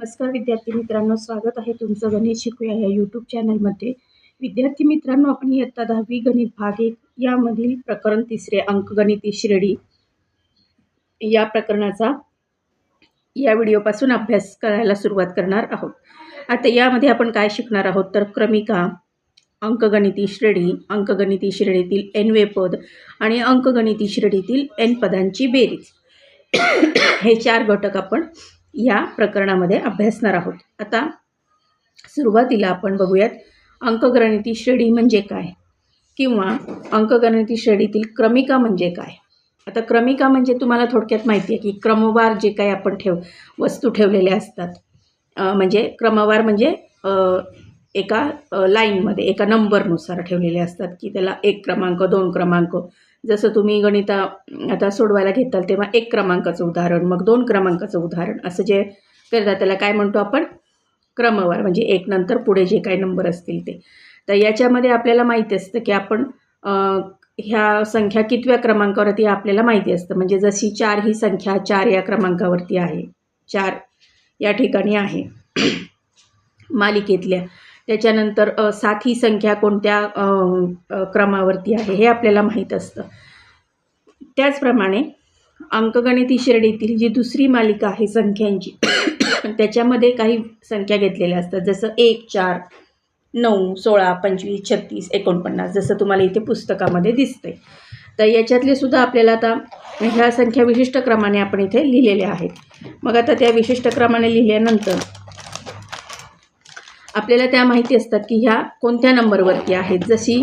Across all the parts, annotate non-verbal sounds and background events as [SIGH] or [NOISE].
नमस्कार विद्यार्थी मित्रांनो स्वागत आहे तुमचं गणित शिकूया या यूट्यूब चॅनलमध्ये विद्यार्थी मित्रांनो आपण इयत्ता दहावी गणित भाग एक यामधील प्रकरण तिसरे अंकगणिती श्रेणी या प्रकरणाचा या व्हिडिओपासून अभ्यास करायला सुरुवात करणार आहोत. आता यामध्ये आपण काय शिकणार आहोत? तर क्रमिका अंकगणिती श्रेणी अंकगणिती श्रेणीतील एन वे पद आणि अंकगणिती श्रेणीतील एन पदांची बेरीज. हे चार घटक आपण या प्रकरणामध्ये अभ्यासणार आहोत. आता सुरुवातीला आपण बघूयात अंकगणिती श्रेणी म्हणजे काय? किंवा अंकगणिती श्रेणीतील क्रमिका म्हणजे काय? आता क्रमिका म्हणजे तुम्हाला थोडक्यात माहिती आहे की क्रमवार जे काही आपण ठेव वस्तू ठेवलेल्या असतात. म्हणजे क्रमवार म्हणजे एका लाईनमध्ये एका नंबरनुसार ठेवलेले असतात की त्याला एक क्रमांक दोन क्रमांक जसं तुम्ही गणिता आता सोडवायला घेताल तेव्हा एक क्रमांकाचं उदाहरण मग दोन क्रमांकाचं उदाहरण असं जे करतात त्याला काय म्हणतो आपण? क्रमवार म्हणजे एक नंतर पुढे जे काही नंबर असतील ते. तर याच्यामध्ये आपल्याला माहिती असतं की आपण ह्या संख्या कितव्या क्रमांकावरती आपल्याला माहिती असतं. म्हणजे जशी चार ही संख्या चार या क्रमांकावरती आहे. चार या ठिकाणी आहे. [CLEARS THROAT] मालिकेतल्या. त्याच्यानंतर अ, सात ही संख्या कोणत्या क्रमावरती आहे हे आपल्याला माहीत असतं. त्याचप्रमाणे अंकगणिती श्रेणीतील जी दुसरी मालिका आहे संख्यांची [COUGHS] त्याच्यामध्ये काही संख्या घेतलेल्या असतात. जसं एक चार नऊ सोळा पंचवीस छत्तीस एकोणपन्नास जसं तुम्हाला इथे पुस्तकामध्ये दिसतंय. तर याच्यातले सुद्धा आपल्याला आता ह्या संख्या विशिष्ट क्रमाने आपण इथे लिहिलेल्या आहेत. मग आता त्या विशिष्ट क्रमाने लिहिल्यानंतर आपल्याला त्या माहिती असतात की ह्या कोणत्या नंबरवरती आहेत. जशी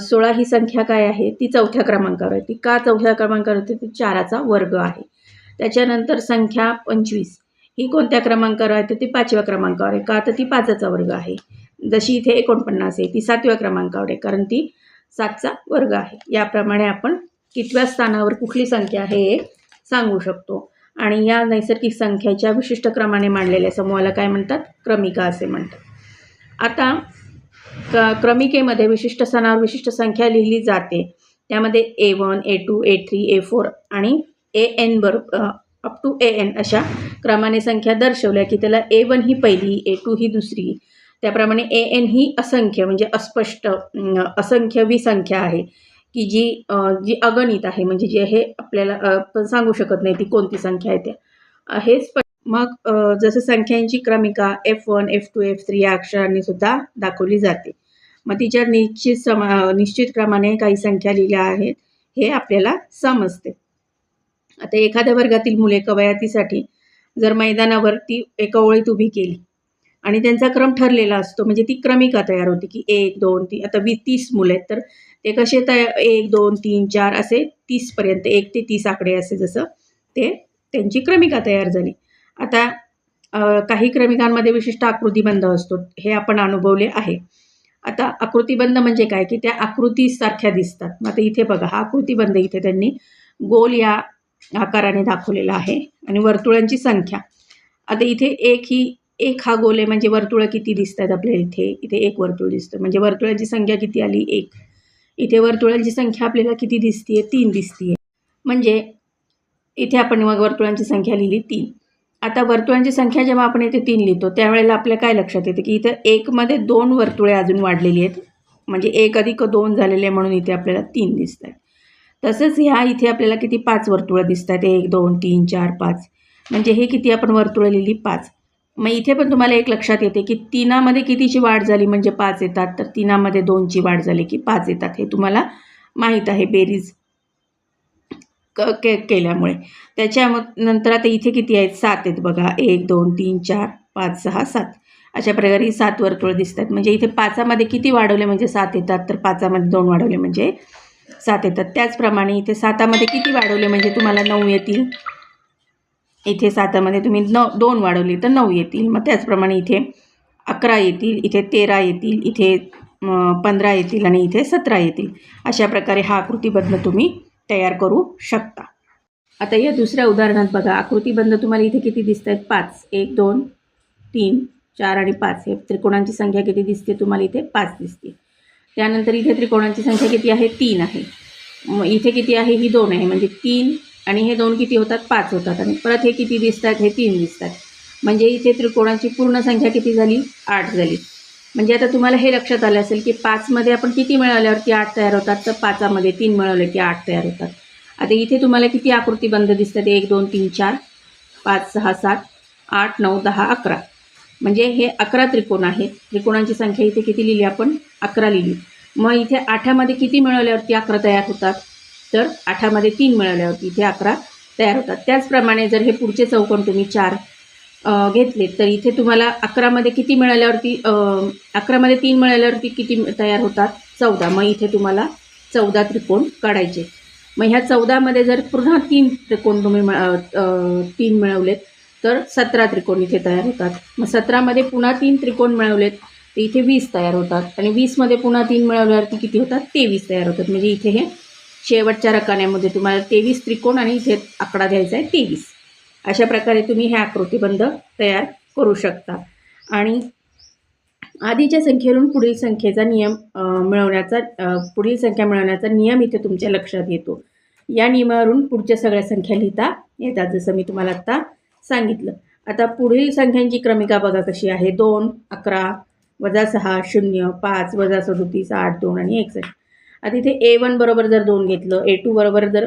सोळा ही संख्या काय आहे ती चौथ्या क्रमांकावर आहे ती का चौथ्या क्रमांकावर होती ती चाराचा वर्ग आहे. त्याच्यानंतर संख्या पंचवीस. ही कोणत्या क्रमांकावर आहे? तर ती पाचव्या क्रमांकावर आहे. का? तर ती पाचाचा वर्ग आहे. जशी इथे एकोणपन्नास आहे ती सातव्या क्रमांकावर आहे कारण ती सातचा वर्ग आहे. याप्रमाणे आपण कितव्या स्थानावर कुठली संख्या आहे हे सांगू शकतो. आणि या नैसर्गिक संख्येच्या विशिष्ट क्रमाने मांडलेल्या समूहाला काय म्हणतात? क्रमिका असे म्हणतात. आता क क्रमिकेमध्ये विशिष्ट सणावर विशिष्ट संख्या लिहिली जाते. त्यामध्ये A one A two A three A four आणि ए एन बर अप टू ए एन अशा क्रमाने संख्या दर्शवल्या की त्याला ए वन ही पहिली ए टू ही दुसरी. त्याप्रमाणे ए एन ही असंख्य म्हणजे अस्पष्ट असंख्य विसंख्या आहे की जी जी अगणित आहे म्हणजे जे हे आपल्याला आपण सांगू शकत नाही ती कोणती संख्या आहे त्या हे मग जसं संख्यांची Cremica F one F two F three या अक्षरांनी सुद्धा दाखवली जाते. मग तिच्या निश्चित समा निश्चित क्रमाने काही संख्या लिहिल्या आहेत हे आपल्याला समजते आता एखाद्या वर्गातील मुले कवयातीसाठी जर मैदानावरती एका ओळीत उभी केली आणि त्यांचा क्रम ठरलेला असतो म्हणजे ती क्रमिका तयार होती की एक दोन तीन आता वीस तीस मुलं आहेत तर ते कसे तयार एक दोन तीन चार असे तीसपर्यंत एक ते तीस आकडे असे जसं ते त्यांची क्रमिका तयार झाली. आता काही क्रमिकांमध्ये विशिष्ट आकृतीबंध असतो हे आपण अनुभवले आहे. आता आकृतीबंध म्हणजे काय? की त्या आकृतीसारख्या दिसतात. मग आता इथे बघा हा आकृतीबंध इथे त्यांनी गोल या आकाराने दाखवलेला आहे आणि वर्तुळांची संख्या. आता इथे एक ही एक हा गोल आहे म्हणजे वर्तुळं किती दिसत आहेत आपल्याला इथे? इथे एक वर्तुळ दिसतं. म्हणजे वर्तुळांची संख्या किती आली? एक. इथे वर्तुळांची संख्या आपल्याला किती दिसतीये? तीन दिसतीये. म्हणजे इथे आपण मग वर्तुळांची संख्या लिहिली तीन. आता वर्तुळांची संख्या जेव्हा आपण इथे तीन लिहितो त्यावेळेला आपल्या काय लक्षात येते की इथं एकमध्ये दोन वर्तुळे अजून वाढलेली आहेत. म्हणजे एक अधिक दोन झालेले म्हणून इथे आपल्याला तीन दिसत आहेत तसंच ह्या इथे आपल्याला किती पाच वर्तुळं दिसत आहेत एक दोन तीन चार पाच. म्हणजे हे किती आपण वर्तुळं लिहिली? पाच. मग इथे पण तुम्हाला एक लक्षात येते की तिनामध्ये कितीची वाढ झाली? म्हणजे पाच येतात. तर तिनामध्ये दोनची वाढ झाली की पाच येतात हे तुम्हाला माहीत आहे. बेरीज क के केल्यामुळे. त्याच्या मग नंतर आता इथे किती आहेत? सात आहेत बघा. एक दोन तीन चार पाच सहा सात. अशा प्रकारे ही सात वर्तुळं दिसतात. म्हणजे इथे पाचामध्ये किती वाढवले? म्हणजे सात येतात. तर पाचामध्ये दोन वाढवले म्हणजे सात येतात. त्याचप्रमाणे इथे सातामध्ये किती वाढवले? म्हणजे तुम्हाला नऊ येतील. इथे सातामध्ये तुम्ही न दोन वाढवले तर नऊ येतील. मग त्याचप्रमाणे इथे अकरा येतील इथे तेरा येतील इथे पंधरा येतील आणि इथे सतरा येतील. अशा प्रकारे हा आकृतिबंध तुम्ही तयार करू शकता. आता या दुसऱ्या उदाहरणात बघा. आकृतीबंध तुम्हाला इथे किती दिसत आहेत पाच. एक दोन तीन चार आणि पाच. हे त्रिकोणांची संख्या किती दिसते तुम्हाला इथे? पाच दिसते. त्यानंतर इथे त्रिकोणांची संख्या किती आहे? तीन आहे. मग इथे किती आहे? ही दोन आहे. म्हणजे तीन आणि हे दोन किती होतात? पाच होतात. आणि परत हे किती दिसतात हे तीन दिसतात म्हणजे इथे त्रिकोणाची पूर्ण संख्या किती झाली? आठ झाली. म्हणजे आता तुम्हाला हे लक्षात आलं असेल की पाचमध्ये आपण किती मिळवल्यावरती आठ तयार होतात तर पाचामध्ये तीन मिळवले की आठ तयार होतात. आता इथे तुम्हाला किती आकृती बंद दिसतात? एक दोन तीन चार पाच सहा सात आठ नऊ दहा अकरा. म्हणजे हे अकरा त्रिकोण आहेत त्रिकोणांची संख्या इथे किती लिहिली आपण? अकरा लिहिली. मग इथे आठामध्ये किती मिळवल्यावरती अकरा तयार होतात? तर आठामध्ये तीन मिळवल्यावरती इथे अकरा तयार होतात. त्याचप्रमाणे जर हे पुढचे चौकोन तुम्ही चार घेतलेत तर इथे तुम्हाला अकरामध्ये किती मिळाल्यावरती अकरामध्ये तीन मिळाल्यावरती किती तयार होतात? चौदा. मग इथे तुम्हाला चौदा त्रिकोण काढायचे. मग ह्या चौदामध्ये जर पुन्हा तीन त्रिकोण तुम्ही तीन मिळवलेत तर सतरा त्रिकोण इथे तयार होतात. मग सतरामध्ये पुन्हा तीन त्रिकोण मिळवलेत तर इथे वीस तयार होतात. आणि वीसमध्ये पुन्हा तीन मिळवल्यावरती किती होतात? तेवीस तयार होतात. म्हणजे इथे हे शेवटच्या रकान्यामध्ये तुम्हाला तेवीस त्रिकोण आणि इथे आकडा घ्यायचा आहे तेवीस. अशा प्रकारे तुम्ही हे आकृतीबंध तयार करू शकता. आणि आधीच्या संख्येवरून पुढील संख्येचा नियम मिळवण्याचा पुढील संख्या मिळवण्याचा नियम इथे तुमच्या लक्षात येतो. या नियमावरून पुढच्या सगळ्या संख्या लिहिता येतात जसं मी तुम्हाला आत्ता सांगितलं. आता पुढील संख्यांची क्रमिका बघा कशी आहे. दोन अकरा वजा सहा शून्य पाच वजा सदोतीस आठ दोन आणि एकसष्ट. आता इथे ए वन बरोबर जर दोन घेतलं ए टू बरोबर जर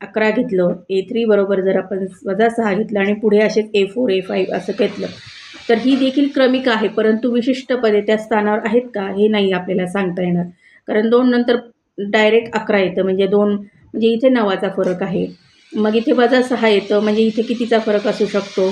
अकरा घेतलं ए थ्री बरोबर जर आपण वजा सहा घेतलं आणि पुढे असेच ए फोर ए फाईव्ह असं घेतलं तर ही देखील क्रमिका आहे परंतु विशिष्ट पदे त्या स्थानावर आहेत का हे नाही आपल्याला सांगता येणार. कारण दोन नंतर डायरेक्ट अकरा येतं म्हणजे दोन म्हणजे इथे नवाचा फरक आहे. मग इथे वजा सहा येतं म्हणजे इथे कितीचा फरक असू शकतो?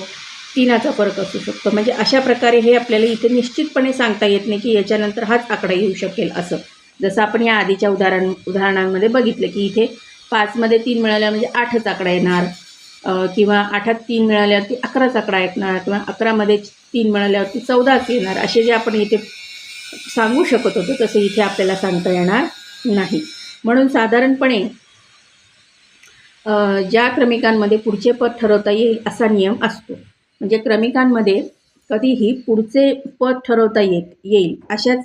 तीनाचा फरक असू शकतो. म्हणजे अशा प्रकारे हे आपल्याला इथे निश्चितपणे सांगता येत नाही की याच्यानंतर हाच आकडा येऊ शकेल असं. जसं आपण या आधीच्या उदाहरण उदाहरणांमध्ये बघितलं की इथे पाचमध्ये तीन मिळाल्या म्हणजे आठच आकडा येणार. किंवा आठात तीन मिळाल्यावरती अकराच आकडा येणार किंवा अकरामध्ये तीन मिळाल्यावरती चौदाच येणार. असे जे आपण इथे सांगू शकत होतो तसं इथे आपल्याला सांगता येणार नाही. म्हणून साधारणपणे ज्या क्रमिकांमध्ये पुढचे पद ठरवता येईल असा नियम असतो. म्हणजे क्रमिकांमध्ये कधीही पुढचे पद ठरवता येत येईल अशाच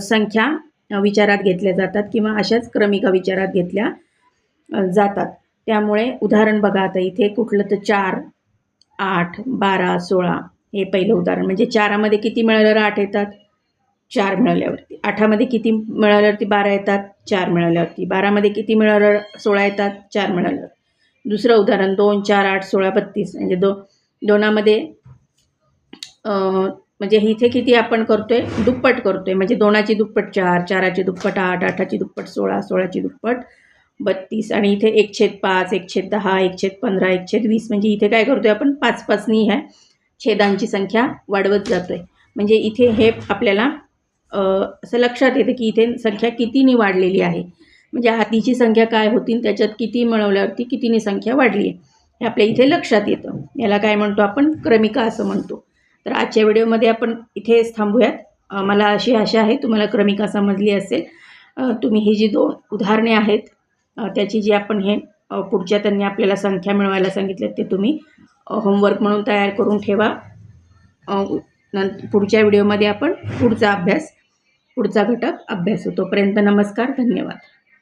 संख्या विचारात घेतल्या जातात किंवा अशाच क्रमिका विचारात घेतल्या जातात. त्यामुळे उदाहरण बघा आता इथे कुठलं तर चार आठ बारा सोळा हे पहिलं उदाहरण. म्हणजे चारामध्ये किती मिळाल्यावर आठ येतात? चार मिळाल्यावरती. आठामध्ये किती मिळाल्यावरती बारा येतात? चार मिळाल्यावरती. बारामध्ये किती मिळाल्यावर सोळा येतात? चार मिळाल्यावर. दुसरं उदाहरण दोन चार आठ सोळा बत्तीस. म्हणजे दो दोनामध्ये म्हणजे इथे किती आपण करतोय? दुप्पट करतोय. म्हणजे दोनाची दुप्पट चार चाराची दुप्पट आठ आठाची दुप्पट सोळा सोळाची दुप्पट बत्तीस आणि इथे एक छेद पाच एक छेद दहा एक छेद पंधरा एक छेद वीस. म्हणजे इथे काय करतोय आपण? पाच पाचनी ह्या छेदांची संख्या वाढवत जातो आहे म्हणजे इथे हे आपल्याला असं लक्षात येतं की इथे संख्या कितीने वाढलेली आहे. म्हणजे आधीची संख्या काय होती त्याच्यात किती मिळवल्यावरती कितीने संख्या वाढली आहे हे आपल्या इथे लक्षात येतं. याला काय म्हणतो आपण? क्रमिका असं म्हणतो. तर आजच्या व्हिडिओमध्ये आपण इथेच थांबूयात. मला अशी आशा आहे तुम्हाला क्रमिका समजली असेल. तुम्ही ही जी दोन उदाहरणे आहेत त्याची जी आपण हे पुढच्या त्यांनी आपल्याला संख्या मिळवायला सांगितले ते तुम्ही होमवर्क म्हणून तयार करून ठेवा. अ, नंतर पुढच्या व्हिडिओमध्ये आपण पुढचा अभ्यास पुढचा घटक अभ्यासू तोपर्यंत नमस्कार धन्यवाद.